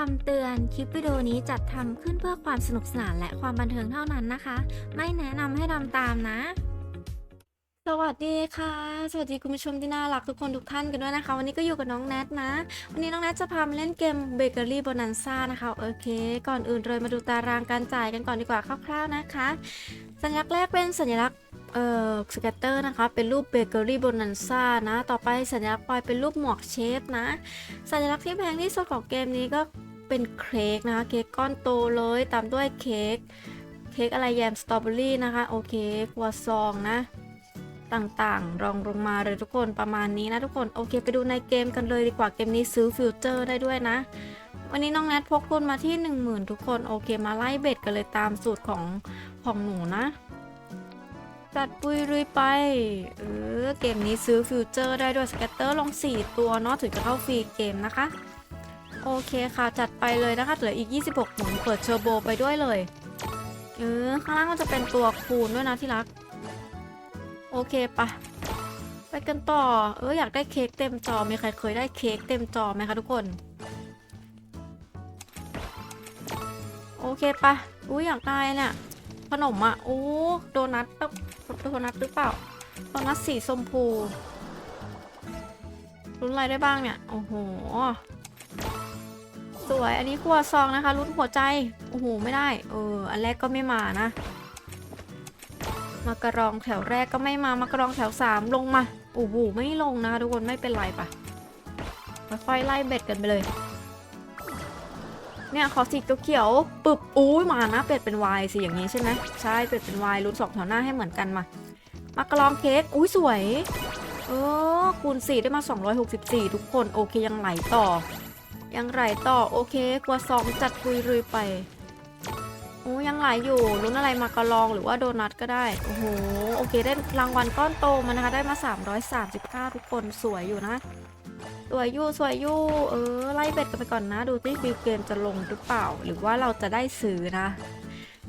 คำเตือน คลิปวิดีโอนี้จัดทำขึ้นเพื่อความสนุกสนานและความบันเทิงเท่านั้นนะคะ ไม่แนะนำให้ทำตามนะ สวัสดีค่ะ สวัสดีคุณผู้ชมที่น่ารักทุกคนทุกท่านกันด้วยนะคะ วันนี้ก็อยู่กับน้องแนทนะ วันนี้น้องแนทจะพามาเล่นเกมเบเกอรี่โบนันซ่านะคะ โอเค ก่อนอื่นเลยมาดูตารางการจ่ายกันก่อนดีกว่าคร่าวๆนะคะ สัญลักษณ์แรกเป็นสัญลักษณ์เอ่อสเกตเตอร์นะคะเป็นรูปเบเกอรี่โบนันซ่านะ ต่อไปสัญลักษณ์ปลายเป็นรูปหมวกเชฟนะ สัญลักษณ์ที่แพงที่สุดของเกมนี้ก็ เป็นเค้กนะคะ เค้กก้อนโตเลย ตามด้วยเค้ก เค้กอะไรแยมสตรอเบอรี่นะคะ โอเคครัวซองนะ ต่างๆ รองลงมาเลยทุกคนประมาณนี้นะทุกคน โอเค ไปดูในเกมกันเลยดีกว่า เกมนี้ซื้อฟิวเจอร์ได้ด้วยนะ วันนี้น้องแนทพกทุนมาที่ 10,000 ทุกคน โอเค มาไล่เบ็ดกันเลยตามสูตรของของหนูนะจัดปุยรุยไปเออเกมนี้ซื้อฟิวเจอร์ได้ด้วยสเก็ตเตอร์ลง 4 ตัวเนาะถึงจะเข้าฟรีเกมนะคะ โอเคค่ะจัดไปเลยนะคะเหลืออีก 26หมุนเปิดเชอร์โบไปด้วยเลยเออข้างล่างก็จะเป็นตัวคูณด้วยนะที่รัก โอเคปะไปกันต่อ เอออยากได้เค้กเต็มจอมีใครเคยได้เค้กเต็มจอไหมคะทุกคน โอเคปะอุ้ยอยากได้เนี่ยขนมอะโอ้โดนัทแบบโดนัทหรือเปล่าโดนัทสีชมพูรุ่นอะไรได้บ้างเนี่ย โอ้โห สวย อันนี้ครัวซองนะคะรุ่นหัวใจ โอ้โห ไม่ได้ เออ อันแรกก็ไม่มานะ มากระรองแถวแรกก็ไม่มามากระรองแถวสามลงมา โอ้โห ไม่ลงนะคะทุกคน ไม่เป็นไรปะค่อยๆไล่เบ็ดกันไปเลย เนี่ย ขอสีเขียวๆปึบอุ้ยมานะ เป็ดเป็นวายสิอย่างนี้ใช่ไหมใช่ เป็ดเป็นวายรุ่นสองแถวหน้าให้เหมือนกันมา มากระลองเค้ก อุ้ยสวย เออ คูณ4ได้มา 264 ทุกคน โอเค ยังไหลต่อ ยังไหลต่อโอเคกว่าสองจัดปุยรุยไปโอ้ยังไหลอยู่ลุ้นอะไรมากระลองหรือว่าโดนัทก็ได้โอ้โหโอเคได้รางวัลก้อนโตมานะคะได้มา 339 ทุกคนสวยอยู่นะสวยยู่สวยยู่เออไล่เบ็ดกันไปก่อนนะ ดูที่ฟิลเกมจะลงหรือเปล่า หรือว่าเราจะได้ซื้อนะ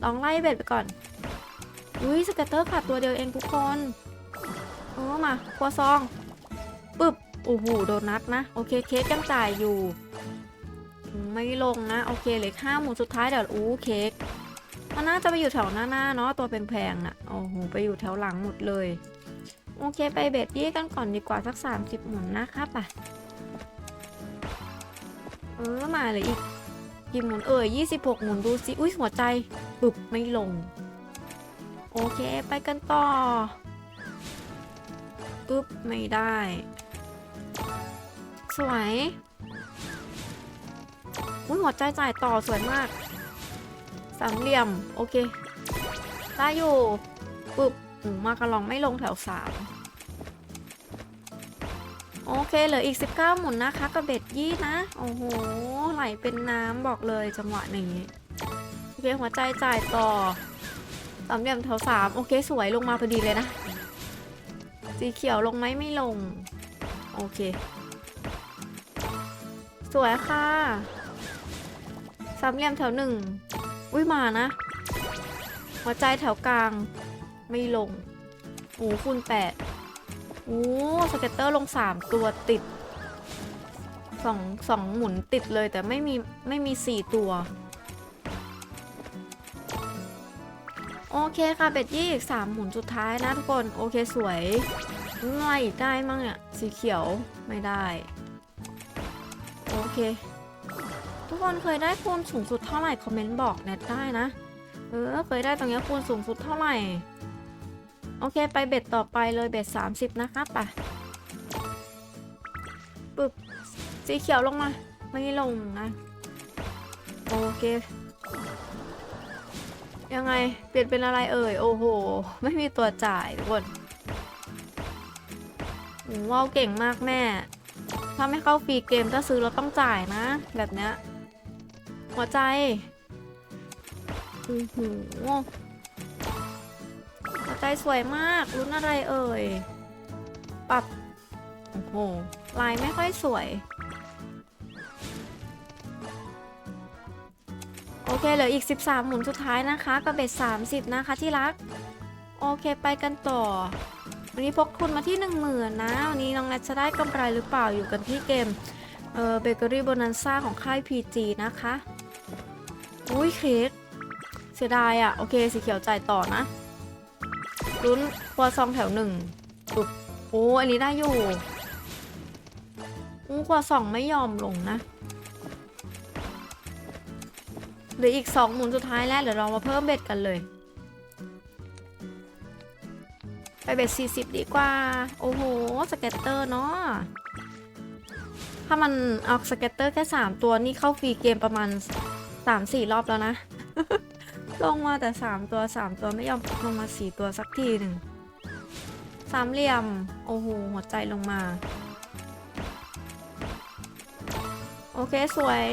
ลองไล่เบ็ดไปก่อนอุ้ยสเก็ตเตอร์ขาดตัวเดียวเองทุกคนเออมาครัวซองปึ๊บโอ้โหโดนัทนะ โอเคเค้กยังจ่ายอยู่ ไม่ลงนะ โอเคเหลือห้าหมูสุดท้ายเดี๋ยวอู้เค้กมันน่าจะไปอยู่แถวหน้าๆเนาะตัวเป็นแพงๆน่ะโอ้โหไปอยู่แถวหลังหมดเลย โอเคไปเบ็ดยี่กันก่อนดีกว่าสัก 30 หมุนนะคะป่ะเออมาเลยอีกกี่หมุนเอ่ย26 หมุนดูสิอุ้ยหัวใจปึบไม่ลง โอเคไปกันต่อปึ๊บไม่ได้ สวย อุ้ยหัวใจจ่ายต่อสวยมาก สามเหลี่ยม โอเค ได้อยู่ปึ๊บมมากระลองไม่ลงแถวสามโอเคเหลืออีก 19 หมุนนะคะกับเบ็ดยี่นะ โอ้โห ไหลเป็นน้ำบอกเลยจังหวะนี้โอเคหัวใจจ่ายต่อสามเหลี่ยมแถวสามโอเคสวยลงมาพอดีเลยนะ สีเขียวลงไหมไม่ลง โอเค สวยค่ะ สามเหลี่ยมแถวหนึ่งอุ้ยมานะ หัวใจแถวกลาง ไม่ลงโอ้คูณแปดโอ้สเก็ตเตอร์ลงสามตัวติดสองสองหมุนติดเลยแต่ไม่มีไม่มีสี่ตัว โอเคค่ะเบ็ดยี่อีกสามหมุนสุดท้ายนะทุกคน โอเคสวยอะไรอีกได้มั่งเนี่ยสีเขียวไม่ได้ โอเค ทุกคนเคยได้คูณสูงสุดเท่าไหร่คอมเมนต์บอกแนทได้นะ เออเคยได้ตรงนี้คูณสูงสุดเท่าไหร่ โอเคไปเบ็ดต่อไปเลยเบ็ด30 นะคะไปะปึ๊บสีเขียวลงมา ไม่ลงนะ โอเค ยังไงเปลี่ยนเป็นอะไรเอ่ย โอ้โห ไม่มีตัวจ่ายทุกคนโอ้ว้าวเก่งมากแม่ ถ้าไม่เข้าฟรีเกมถ้าซื้อเราต้องจ่ายนะ แบบเนี้ย หัวใจโอ้โหหัวใจสวยมากลุ้นอะไรเอ่ย ปรับโอ้โหลายไม่ค่อยสวย โอเคเหลืออีก 13 หมุนสุดท้ายนะคะกระเบ็ด30 นะคะที่รัก โอเคไปกันต่อ วันนี้พกทุนมาที่ 1 0,000นะ วันนี้น้องแนทจะได้กำไรหรือเปล่าอยู่กันที่เกมเออเบเกอรี่โบนันซ่าของค่าย PG นะคะ อุ้ยเค้กเสียดายอะ่ะ โอเค สีเขียวจ่ายต่อนะลุ้นครัวซองแถวหนึ่งปุ๊บโอ้อันนี้ได้อยู่อู้ครัวซองไม่ยอมลงนะเหลืออีกสองหมุนสุดท้ายแล้วเดี๋ยวเรามาเพิ่มเบ็ดกันเลยไปเบ็ด40 ดีกว่า โอ้โห สเก็ตเตอร์เนาะ ถ้ามันเอาสเก็ตเตอร์แค่ 3 ตัวนี่เข้าฟรีเกมประมาณ 3-4รอบแล้วนะ ลงมาแต่3ตัว3ตัวไม่ยอมลงมา4ตัวสักทีหนึ่งสามเหลี่ยม โอ้โหหัวใจลงมา โอเคสวย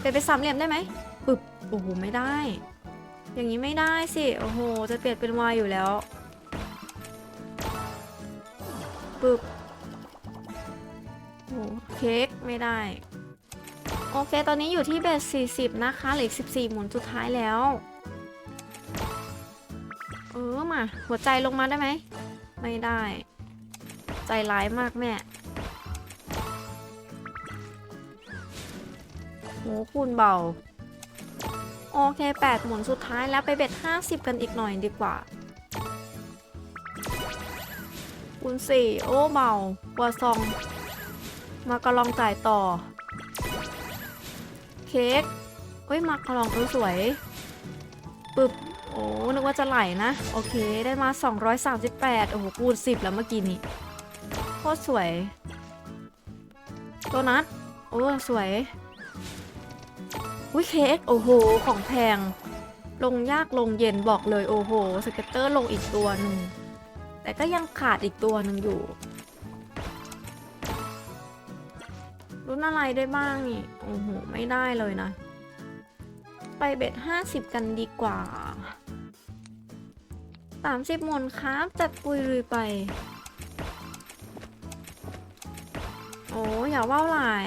เป็นไปนสามเหลี่ยมได้ไหมปึบโอ้โหไม่ได้ อย่างนี้ไม่ได้สิ โอ้โห จะเปลี่ยนเป็นวายอยู่แล้วปึบโอ้เค้กไม่ได้ โอเค ตอนนี้อยู่ที่เบส40 นะคะเหลืออีก14 หมุนสุดท้ายแล้ว เออมา หัวใจลงมาได้ไหม ไม่ได้ ใจร้ายมากแม่โหคูณเบา โอเค 8 หมุนสุดท้ายแล้วไปเบ็ด 50 กันอีกหน่อยดีกว่าคูณสี่โอ้เบากัวซอง มากระลองจ่ายต่อ เค้กเฮ้ยมากระลองเออสวยปึบโอ้นึกว่าจะไหลนะ โอเคได้มา 238 โอ้โหคูณ10 แล้วเมื่อกี้นี้โคตรสวยโดนัทโอ้ สวย อุ้ยเค้กโอ้โห ของแพง ลงยากลงเย็นบอกเลย โอ้โห สเก็ตเตอร์ลงอีกตัวหนึ่ง แต่ก็ยังขาดอีกตัวหนึ่งอยู่ รุ่นอะไรได้บ้างนี่ โอ้โห ไม่ได้เลยนะ ไปเบ็ดห้าสิบกันดีกว่าสามสิบมนครับ จัดปุยรุยไป โอ้อย่าว่าวหลาย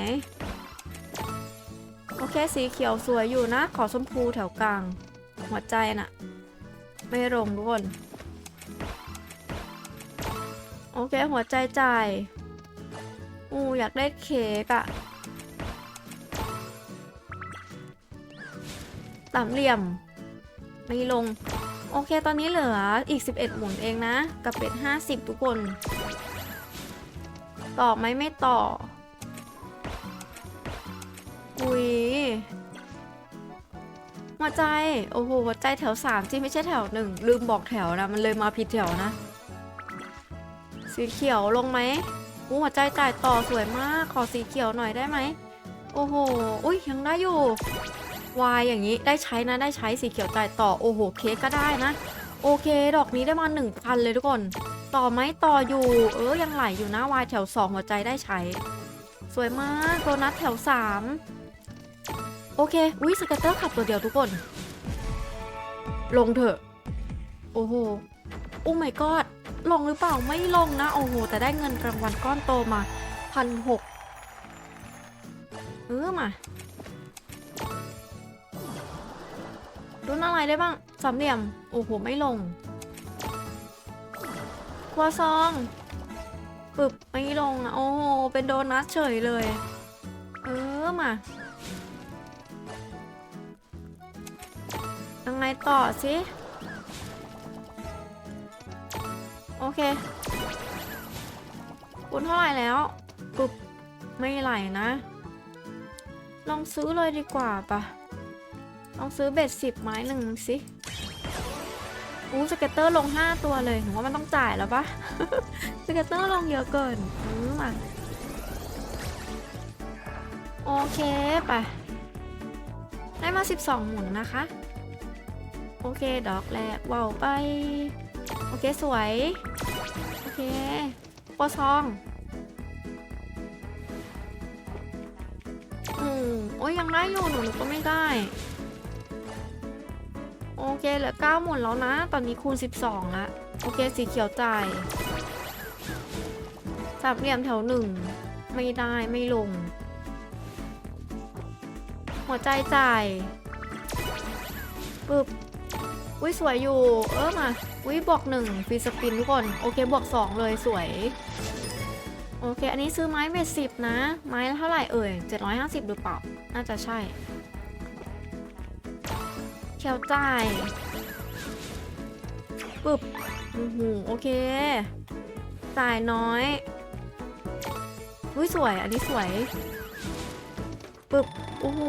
โอเค สีเขียวสวยอยู่นะ ขอชมพูแถวกลาง หัวใจน่ะ ไม่ลงทุกคน โอเค หัวใจจ่าย อูอยากได้เค้กอะสามเหลี่ยม ไม่ลง โอเค ตอนนี้เหลืออีก 11 หมุนเองนะ กับเป็ด 50 ทุกคน ต่อไหมไม่ต่อ อุ้ยหัวใจ โอ้โห หัวใจแถว 3 ที่ไม่ใช่แถวหนึ่งลืมบอกแถวนะ มันเลยมาผิดแถวนะ สีเขียวลงไหม หัวใจจ่ายต่อสวยมาก ขอสีเขียวหน่อยได้ไหม โอ้โห อุ้ยยังได้อยู่วายอย่างนี้ได้ใช้นะได้ใช้สีเขียวจ่ายต่อ โอ้โห เค้กก็ได้นะ โอเค ดอกนี้ได้มา1,000 เลยทุกคน ต่อไหมต่ออยู่ เออ ยังไหลอยู่นะวายแถว 2 หัวใจได้ใช้ สวยมากโดนัทแถว 3 โอเค อุ้ยสเกตเตอร์ขับตัวเดียวทุกคน ลงเถอะ โอ้โหโอ้ my god ลงหรือเปล่าไม่ลงนะ โอ้โห แต่ได้เงินรางวัลก้อนโตมาพันหกเออมารุ่นอะไรได้บ้างสามเหลี่ยม โอ้โห ไม่ลงครัวซองปึบไม่ลงอะโอ้โห เป็นโดนัทเฉยเลย เออมายังไงต่อสิ อเคคุณเท่าไหร่แล้วปุ๊บไม่ไหลนะ ลองซื้อเลยดีกว่าปะลองซื้อเบ็ดสิบไม้หนึ่งสิอู้สเก็ตเตอร์ลง 5 ตัวเลยหนูว่ามันต้องจ่ายแล้วปะสเก็ตเตอร์ลงเยอะเกินอืมอะโอเคไปได้มา 12 หมุนนะคะ โอเค ดอกแรกว่าวไป โอเคสวย โอเคปอซองอืมโอ้ยยังได้อยู่หนูหนูก็ไม่ได้ โอเคเหลือ9หมุนแล้วนะ ตอนนี้คูณ12แล้วโอเคสีเขียวจ่ายสามเหลี่ยมแถวหนึ่งไม่ได้ไม่ลง หัวใจจ่ายปึ๊บอุ้ยสวยอยู่ เออมา อุ้ยบวกหนึ่งฟรีสปินทุกคน โอเคบวกสองเลยสวย โอเค อันนี้ซื้อไม้เบสิบนะ ไม้เท่าไหร่เอ่ย750หรือเปล่า น่าจะใช่เขียวจ่ายปึ๊บโอ้โหโอเค จ่ายน้อยอุ้ยสวย อันนี้สวยปึ๊บโอ้โห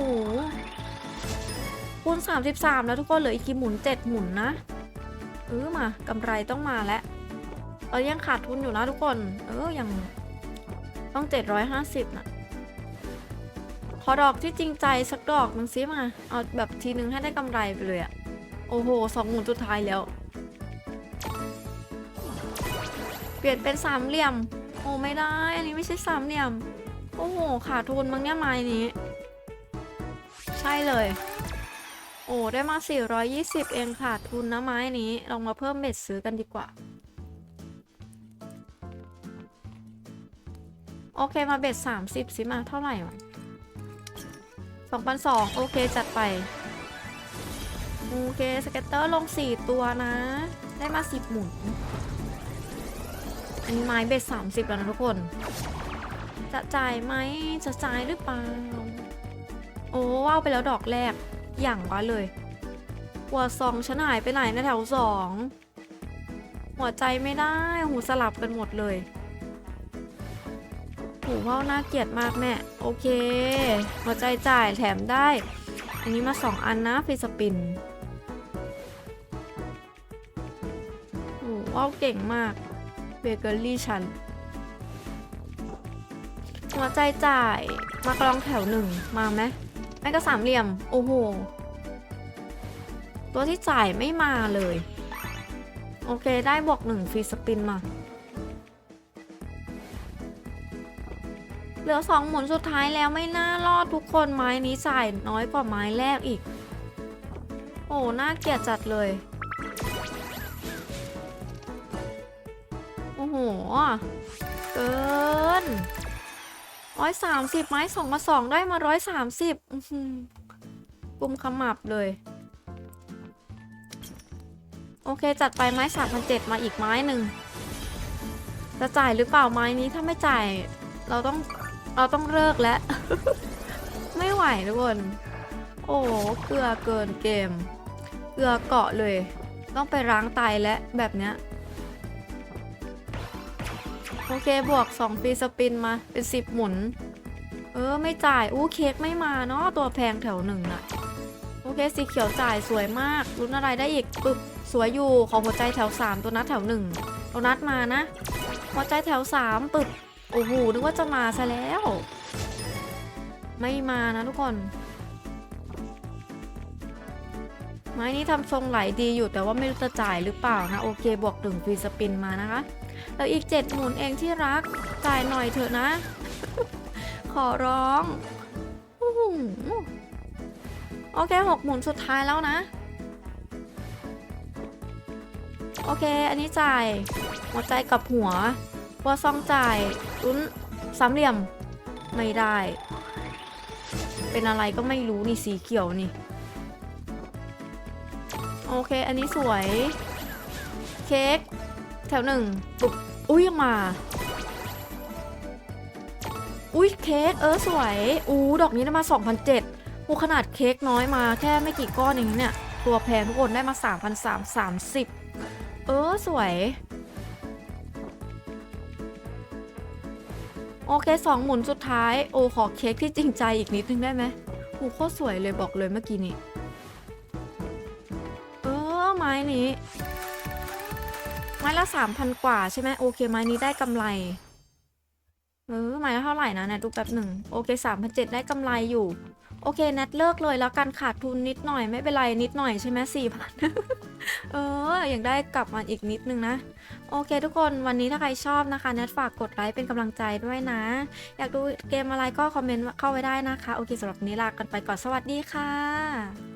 คูณ33 แล้วทุกคนเหลืออีกกี่หมุน 7 หมุนนะ เออมากำไรต้องมาแล้วเรายังขาดทุนอยู่นะทุกคน เออยังต้อง 750นะขอดอกที่จริงใจสักดอกนึงซิมา เอาแบบทีนึงให้ได้กำไรไปเลยอะโอ้โหสองหมุนสุดท้ายแล้ว เปลี่ยนเป็นสามเหลี่ยม โอ้ไม่ได้ อันนี้ไม่ใช่สามเหลี่ยม โอ้โหขาดทุนมั้งเนี่ยไม้นี้ ใช่เลย โอ้ได้มา 420 เองขาดทุนนะไม้นี้ ลองมาเพิ่มเบ็ดซื้อกันดีกว่า โอเคมาเบ็ด 30 สิมาเท่าไหร่วะ2,200โอเคจัดไป โอเค สเก็ตเตอร์ลง 4 ตัวนะ ได้มา 10 หมุน อันนี้ไม้เบ็ด 30 แล้วนะทุกคน จะจ่ายไหมจะจ่ายหรือเปล่า โอ้ว้าวไปแล้วดอกแรก อย่างวะเลย หัวสองฉันหายไปไหนในะแถวสอง หัวใจไม่ได้ หูสลับกันหมดเลยหูว่าวน่าเกลียดมากแม่ โอเค หัวใจจ่ายแถมได้ อันนี้มาสองอันนะฟรีสปินหูว่าวเก่งมาก เบเกอรี่ฉัน หัวใจจ่ายมากลองแถวหนึ่งมาไหม ไม่ก็สามเหลี่ยม โอ้โห ตัวที่จ่ายไม่มาเลย โอเคได้บวกหนึ่งฟรีสปินมา เหลือสองหมุนสุดท้ายแล้วไม่น่ารอดทุกคนไม้นี้จ่ายน้อยกว่าไม้แรกอีก โอ้น่าเกลียดจัดเลย โอ้โห เกิน ร้อยสามสิบไม้สองมาสองได้มาร้อยสามสิบกุมขมับเลย โอเค จัดไปไม้สามพันเจ็ดมาอีกไม้หนึ่ง จะจ่ายหรือเปล่าไม้นี้ถ้าไม่จ่าย เราต้องเราต้องเลิกแล้ว ไม่ไหวทุกคน โอ้เกลือเกินเกม เกลือเกาะเลย ต้องไปล้างไตแล้วแบบเนี้ย โอเคบวก2ฟรีสปินมาเป็น 10 หมุน เออ ไม่จ่าย อู้เค้กไม่มาเนาะตัวแพงแถวหนึ่งน่ะ โอเค สีเขียวจ่ายสวยมากรุ้นอะไรได้อีกปึ๊บสวยอยู่ของหัวใจแถว 3 ตัวนัดแถว1ตัวนัดมานะ หัวใจแถว 3 ปึ๊บโอ้โหนึกว่าจะมาซะแล้ว ไม่มานะทุกคนไม้นี้ทำทรงไหลดีอยู่แต่ว่าไม่รู้จะจ่ายหรือเปล่านะ โอเคบวกหนึ่งฟรีสปินมานะคะ แล้วอีก7หมุนเองที่รักจ่ายหน่อยเถอะนะ ขอร้องโอเค6หมุนสุดท้ายแล้วนะ โอเค อันนี้จ่าย หัวใจกับหัววัวซองจ่ายลุ้นสามเหลี่ยมไม่ได้ เป็นอะไรก็ไม่รู้นี่สีเขียวนี่ โอเค อันนี้สวย เค้ก แถวหนึ่งปุ๊บอุ้ยยังมา อุ้ยเค้กเออสวย อู้ดอกนี้ได้มา 2,007อูขนาดเค้กน้อยมาแค่ไม่กี่ก้อนเองเนี่ย ตัวแพงทุกคนได้มา 3,330 เออสวย โอเคสองหมุนสุดท้าย โอขอเค้กที่จริงใจอีกนิดนึงได้ไหมโอ้โคตรสวยเลยบอกเลยเมื่อกี้นี้ เออไม้นี้ ม้ละสามพันกว่าใช่ไหมโอเคไม้นี้ได้กำไร เออไม้ละเท่าไหร่นะเนี่ยดูแป๊บหนึ่งโอเคสามพันเจ็ดได้กำไรอยู่ โอเคแนทเลิกเลยแล้วกันขาดทุนนิดหน่อยไม่เป็นไรนิดหน่อยใช่ไหมสี่พันเอออยังได้กลับมาอีกนิดนึงนะ โอเคทุกคนวันนี้ถ้าใครชอบนะคะแนทฝากกดไลค์เป็นกำลังใจด้วยนะ อยากดูเกมอะไรก็คอมเมนต์เข้าไว้ได้นะคะ โอเคสำหรับนนี้ลากันไปก่อนสวัสดีค่ะ